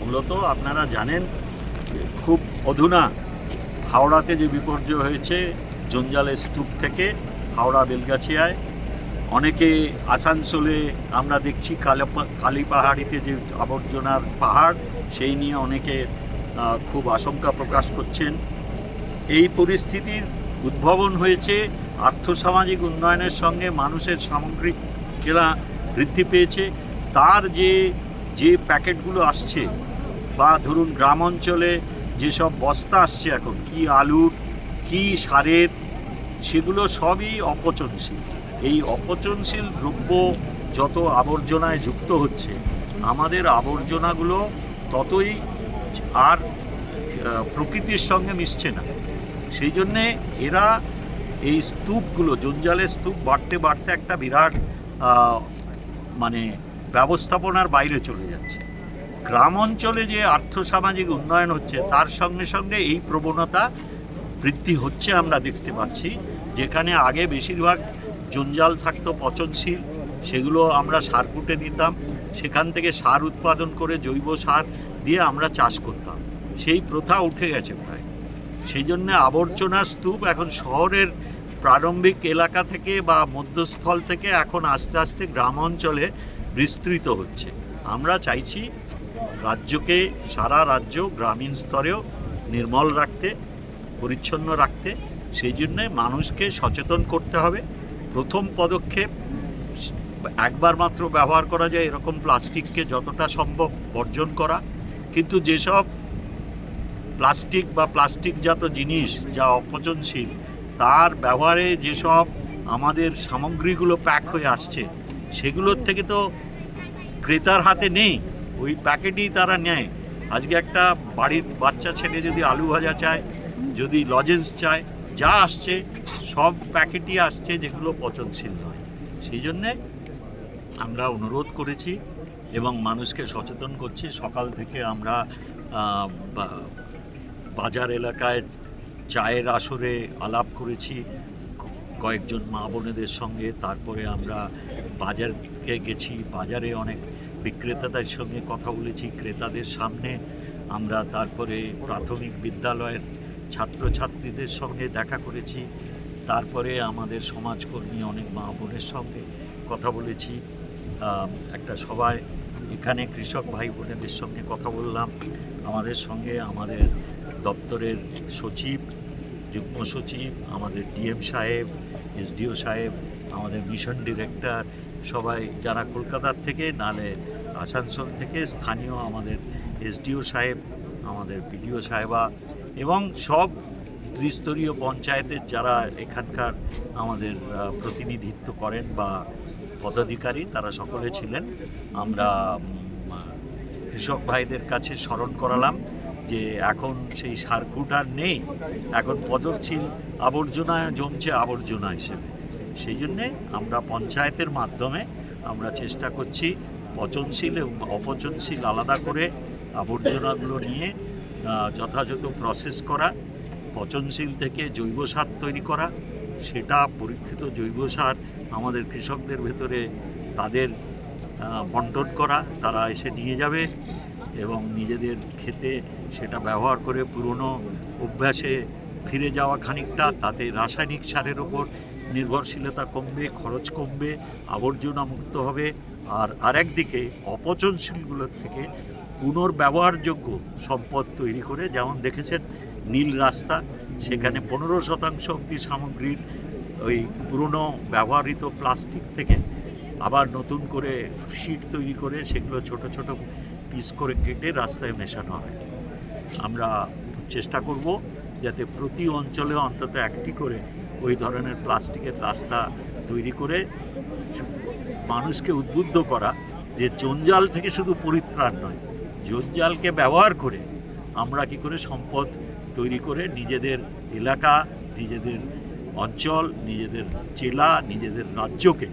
মূলত আপনারা জানেন খুব অধুনা হাওড়াতে যে বিপর্যয় হয়েছে, জঞ্জালের স্তূপ থেকে হাওড়া বেলগাছিয়ায়। অনেকে আসানসোলে আমরা দেখছি কালী পাহাড়িতে যে আবর্জনার পাহাড়, সেই নিয়ে অনেকে খুব আশঙ্কা প্রকাশ করছেন। এই পরিস্থিতির উদ্ভাবন হয়েছে, আর্থসামাজিক উন্নয়নের সঙ্গে মানুষের সামগ্রিক কেনা বৃদ্ধি পেয়েছে। তার যে যে প্যাকেটগুলো আসছে বা ধরুন গ্রাম অঞ্চলে যেসব বস্তা আসছে এখন, কি আলুর কি সারের, সেগুলো সবই অপচনশীল। এই অপচনশীল দ্রব্য যত আবর্জনায় যুক্ত হচ্ছে, আমাদের আবর্জনাগুলো ততই আর প্রকৃতির সঙ্গে মিশছে না। সেই জন্যে এরা এই স্তূপগুলো, জঞ্জালের স্তূপ বাড়তে বাড়তে একটা বিরাট মানে ব্যবস্থাপনার বাইরে চলে যাচ্ছে। গ্রাম অঞ্চলে যে আর্থসামাজিক উন্নয়ন হচ্ছে, তার সঙ্গে সঙ্গে এই প্রবণতা বৃদ্ধি হচ্ছে আমরা দেখতে পাচ্ছি। যেখানে আগে বেশিরভাগ জঞ্জাল থাকতো পচনশীল, সেগুলো আমরা সার কুটে দিতাম। সেখান থেকে সার উৎপাদন করে জৈব সার দিয়ে আমরা চাষ করতাম। সেই প্রথা উঠে গেছে প্রায়। সেই জন্য আবর্জনা স্তূপ এখন শহরের প্রারম্ভিক এলাকা থেকে বা মধ্যস্থল থেকে এখন আস্তে আস্তে গ্রাম অঞ্চলে বিস্তৃত হচ্ছে। আমরা চাইছি রাজ্যকে, সারা রাজ্য গ্রামীণ স্তরেও নির্মল রাখতে, পরিচ্ছন্ন রাখতে। সেই জন্যে মানুষকে সচেতন করতে হবে। প্রথম পদক্ষেপ, একবার মাত্র ব্যবহার করা যায় এরকম প্লাস্টিককে যতটা সম্ভব বর্জন করা। কিন্তু যেসব প্লাস্টিক বা প্লাস্টিকজাত জিনিস যা অপচনশীল, তার ব্যবহারে যেসব আমাদের সামগ্রীগুলো প্যাক হয়ে আসছে, সেগুলোর থেকে তো ক্রেতার হাতে নেই, ওই প্যাকেটই তারা নেয়। আজকে একটা বাড়ির বাচ্চা ছেলে যদি আলু ভাজা চায়, যদি লজেন্স চায়, যা আসছে, সব প্যাকেটই আসছে যেগুলো পচনশীল নয়। সেই জন্যে আমরা অনুরোধ করেছি এবং মানুষকে সচেতন করছি। সকাল থেকে আমরা বাজার এলাকায় চায়ের আসরে আলাপ করেছি কয়েকজন মা বোনেদের সঙ্গে। তারপরে আমরা বাজারকে গেছি। বাজারে অনেক বিক্রেতাদের সঙ্গে কথা বলেছি। ক্রেতাদের সামনে আমরা তারপরে প্রাথমিক বিদ্যালয়ের ছাত্রছাত্রীদের সঙ্গে দেখা করেছি। তারপরে আমাদের সমাজকর্মী অনেক মা বোনের সঙ্গে কথা বলেছি। একটা সবাই এখানে কৃষক ভাই বোনেদের সঙ্গে কথা বললাম। আমাদের সঙ্গে আমাদের দপ্তরের সচিব, যুগ্ম সচিব, আমাদের ডিএম সাহেব, এসডিও সাহেব, আমাদের মিশন ডিরেক্টর সবাই যারা কলকাতার থেকে, নালে আসানসোল থেকে, স্থানীয় আমাদের এসডিও সাহেব, আমাদের বিডিও সাহেবা এবং সব ত্রিস্তরীয় পঞ্চায়েতের যারা এখানকার আমাদের প্রতিনিধিত্ব করেন বা পদাধিকারী, তারা সকলে ছিলেন। আমরা কৃষক ভাইদের কাছে স্মরণ করালাম যে এখন সেই সার্কুট আর নেই। এখন পদরশীল আবর্জনা জমছে আবর্জনা হিসেবে। সেই জন্যে আমরা পঞ্চায়েতের মাধ্যমে আমরা চেষ্টা করছি পচনশীল এবং অপচনশীল আলাদা করে আবর্জনাগুলো নিয়ে যথাযথ প্রসেস করা, পচনশীল থেকে জৈব সার তৈরি করা, সেটা পরীক্ষিত জৈব সার আমাদের কৃষকদের ভেতরে তাদের বন্টন করা, তারা এসে নিয়ে যাবে এবং নিজেদের খেতে সেটা ব্যবহার করে পুরনো অভ্যাসে ফিরে যাওয়া খানিকটা, তাতে রাসায়নিক সারের ওপর নির্ভরশীলতা কমবে, খরচ কমবে, আবর্জনা মুক্ত হবে। আর আরেকদিকে অপচনশীলগুলোর থেকে পুনর্ব্যবহারযোগ্য সম্পদ তৈরি করে, যেমন দেখেছেন নীল রাস্তা, সেখানে পনেরো শতাংশ অব্দি সামগ্রীর ওই পুরনো ব্যবহৃত প্লাস্টিক থেকে আবার নতুন করে শিট তৈরি করে সেগুলো ছোট ছোট পিস করে কেটে রাস্তায় মেশানো হয়। আমরা চেষ্টা করব যাতে প্রতি অঞ্চলে অন্তত একটি করে ওই ধরনের প্লাস্টিকের রাস্তা তৈরি করে মানুষকে উদ্বুদ্ধ করা যে জঞ্জাল থেকে শুধু পরিত্রাণ নয়, জঞ্জালকে ব্যবহার করে আমরা কি করে সম্পদ তৈরি করে নিজেদের এলাকা, নিজেদের অঞ্চল, নিজেদের জেলা, নিজেদের রাজ্যকে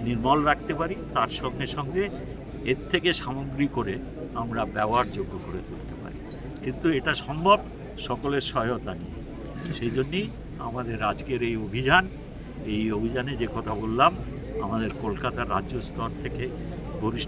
নির্মল রাখতে পারি, তার সঙ্গে সঙ্গে এর থেকে সামগ্রী করে আমরা ব্যবহারযোগ্য করে তুলতে পারি। কিন্তু এটা সম্ভব সকলের সহায়তা নিয়ে। সেই জন্যই আমাদের আজকের এই অভিযান, এই অভিযানে যে কথা বললাম, আমাদের কলকাতার রাজ্য স্তর থেকে বরিষ্ঠ